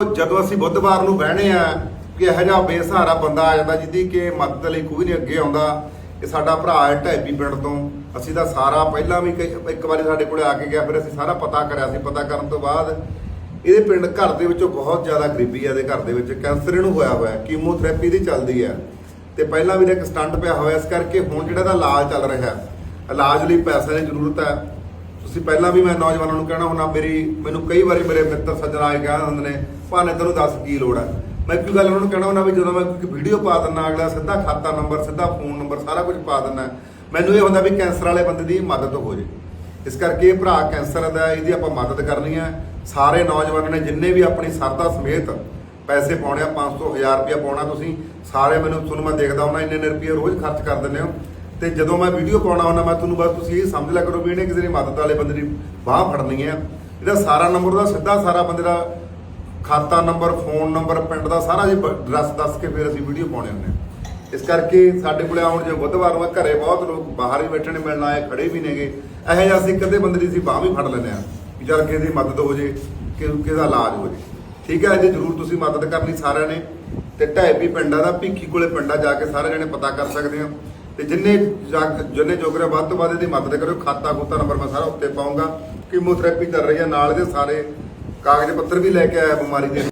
ਜਦੋਂ ਅਸੀਂ ਬੁੱਧਵਾਰ ਨੂੰ ਬਹਿਣੇ ਆ ਕਿ ਇਹੋ ਜਿਹਾ ਬੇਸਹਾਰਾ ਬੰਦਾ ਆ ਜਾਂਦਾ ਜਿਹਦੀ ਕਿ ਮਦਦ ਲਈ ਕੋਈ ਨਹੀਂ ਅੱਗੇ ਆਉਂਦਾ, ਇਹ ਸਾਡਾ ਭਰਾ ਹੈ ਢੈਬੀ ਪਿੰਡ ਤੋਂ। ਅਸੀਂ ਤਾਂ ਸਾਰਾ ਪਹਿਲਾਂ ਵੀ ਕਈ- ਇੱਕ ਵਾਰੀ ਸਾਡੇ ਕੋਲੇ ਆ ਕੇ ਗਿਆ, ਫਿਰ ਅਸੀਂ ਸਾਰਾ ਪਤਾ ਕਰਿਆ ਸੀ। ਪਤਾ ਕਰਨ ਤੋਂ ਬਾਅਦ ਇਹਦੇ ਪਿੰਡ ਘਰ ਦੇ ਵਿੱਚੋਂ ਬਹੁਤ ਜ਼ਿਆਦਾ ਗਰੀਬੀ ਹੈ ਇਹਦੇ ਘਰ ਦੇ ਵਿੱਚ। ਕੈਂਸਰ ਇਹਨੂੰ ਹੋਇਆ ਹੋਇਆ, ਕੀਮੋਥੈਰੇਪੀ ਦੀ ਚੱਲਦੀ ਹੈ ਤੇ ਪਹਿਲਾਂ ਵੀ ਇਹਦਾ ਇੱਕ ਸਟੰਟ ਪਿਆ ਹੋਇਆ, ਇਸ ਕਰਕੇ ਹੁਣ ਜਿਹੜਾ ਦਾ ਇਲਾਜ ਚੱਲ ਰਿਹਾ ਹੈ ਇਲਾਜ ਲਈ ਪੈਸੇ ਦੀ ਜ਼ਰੂਰਤ ਹੈ। ਤੁਸੀਂ ਪਹਿਲਾਂ ਵੀ ਮੈਂ ਨੌਜਵਾਨਾਂ ਨੂੰ ਕਹਿਣਾ ਹੁੰਦਾ, ਮੇਰੀ, ਮੈਨੂੰ ਕਈ ਵਾਰੀ ਮੇਰੇ ਮਿੱਤਰ ਸੱਜਣ ਆਏ ਕਹਿ ਹੁੰਦੇ ਨੇ, ਭਾਨੇ, ਤੈਨੂੰ ਦੱਸ ਕੀ ਲੋੜ ਹੈ ਮੈਂ ਇੱਕ ਗੱਲ ਉਹਨਾਂ ਨੂੰ ਕਹਿਣਾ ਹੁੰਦਾ ਵੀ ਜਦੋਂ ਮੈਂ ਕੋਈ ਵੀਡੀਓ ਪਾ ਦਿੰਦਾ, ਅਗਲਾ ਸਿੱਧਾ ਖਾਤਾ ਨੰਬਰ ਸਿੱਧਾ ਫੋਨ ਨੰਬਰ ਸਾਰਾ ਕੁਝ ਪਾ ਦਿੰਦਾ, ਮੈਨੂੰ ਇਹ ਹੁੰਦਾ ਵੀ ਕੈਂਸਰ ਵਾਲੇ ਬੰਦੇ ਦੀ ਮਦਦ ਹੋ ਜੇ। ਇਸ ਕਰਕੇ ਇਹ ਭਰਾ ਕੈਂਸਰ ਦਾ, ਇਹਦੀ ਆਪਾਂ ਮਦਦ ਕਰਨੀ ਹੈ ਸਾਰੇ ਨੌਜਵਾਨਾਂ ਨੇ ਜਿੰਨੇ ਵੀ ਆਪਣੀ ਸਰਦਾ ਸਮੇਤ ਪੈਸੇ ਪਾਉਣੇ ਆ 500 1000 ਰੁਪਇਆ ਪਾਉਣਾ ਤੁਸੀਂ, ਸਾਰੇ ਮੈਨੂੰ, ਤੁਹਾਨੂੰ ਮੈਂ ਦੇਖਦਾ ਹੁੰਦਾ ਇੰਨੇ ਇੰਨੇ ਰੁਪਏ ਰੋਜ਼ ਖਰਚ ਕਰ ਦਿੰਦੇ ਹੋ। ਤੇ ਜਦੋਂ ਮੈਂ ਵੀਡੀਓ ਪਾਉਣਾ ਹੁੰਦਾ, ਮੈਂ ਤੁਹਾਨੂੰ ਬਸ ਤੁਸੀਂ ਇਹ ਸਮਝ ਲਿਆ ਕਰੋ ਵੀ ਇਹਨੇ ਕਿਸੇ ਦੀ ਮਦਦ ਵਾਲੇ ਬੰਦੇ ਦੀ ਬਾਹ ਫੜਨੀ ਹੈ ਇਹਦਾ ਸਾਰਾ ਨੰਬਰ ਦਾ ਸਿੱਧਾ ਸਾਰਾ ਬੰਦੇ ਦਾ ਖਾਤਾ ਨੰਬਰ ਫੋਨ ਨੰਬਰ ਪਿੰਡ ਦਾ ਸਾਰਾ ਜੀ ਐਡਰੈਸ ਦੱਸ ਕੇ ਫਿਰ ਅਸੀਂ ਵੀਡੀਓ ਪਾਉਣੇ ਹੁੰਦੇ ਹਾਂ ਇਸ ਕਰਕੇ ਸਾਡੇ ਕੋਲੇ ਆਉਣ ਜੇ ਬੁੱਧਵਾਰ ਨੂੰ ਘਰੇ ਬਹੁਤ ਲੋਕ ਬਾਹਰ ਹੀ ਬੈਠੇ ਨੇ, ਮਿਲਣ ਆਏ, ਖੜੇ ਵੀ ਨੇਗੇ। ਇਹੋ ਜਿਹਾ ਅਸੀਂ ਕਦੇ ਬੰਦੇ ਦੀ ਅਸੀਂ ਬਾਹ ਵੀ ਫੜ ਲੈਂਦੇ ਆ ਵੀ ਚੱਲ ਕਿਸੇ ਦੀ ਮਦਦ ਹੋ ਜੇ ਕਿ ਕਿਹਦਾ ਇਲਾਜ ਹੋ ਜੇ। ਠੀਕ ਹੈ ਜੇ ਜ਼ਰੂਰ ਤੁਸੀਂ ਮਦਦ ਕਰਨੀ ਸਾਰਿਆਂ ਨੇ ਤੇ ਢਾਈ ਪਿੰਡਾਂ ਦਾ, ਭਿੱਖੀ ਕੋਲੇ ਪਿੰਡਾਂ ਜਾ ਕੇ ਸਾਰੇ ਜਣੇ ਪਤਾ ਕਰ ਸਕਦੇ ਹੋ ਤੇ ਜਿੰਨੇ ਜਾ- ਜਿੰਨੇ ਜੋਗਰੇ ਵੱਧ ਤੋਂ ਵੱਧ ਇਹਦੀ ਮਦਦ ਕਰਿਓ, ਖਾਤਾ ਖੂਤਾ ਨੰਬਰ ਮੈਂ ਸਾਰਾ ਉੱਤੇ ਪਾਉਂਗਾ। ਕੀਮੋਥੈਰੇਪੀ ਚੱਲ ਰਹੀ ਹੈ, ਨਾਲ ਦੇ ਸਾਰੇ ਕਾਗਜ਼ ਪੱਤਰ ਵੀ ਲੈ ਕੇ ਆਇਆ ਬਿਮਾਰੀ ਦੇ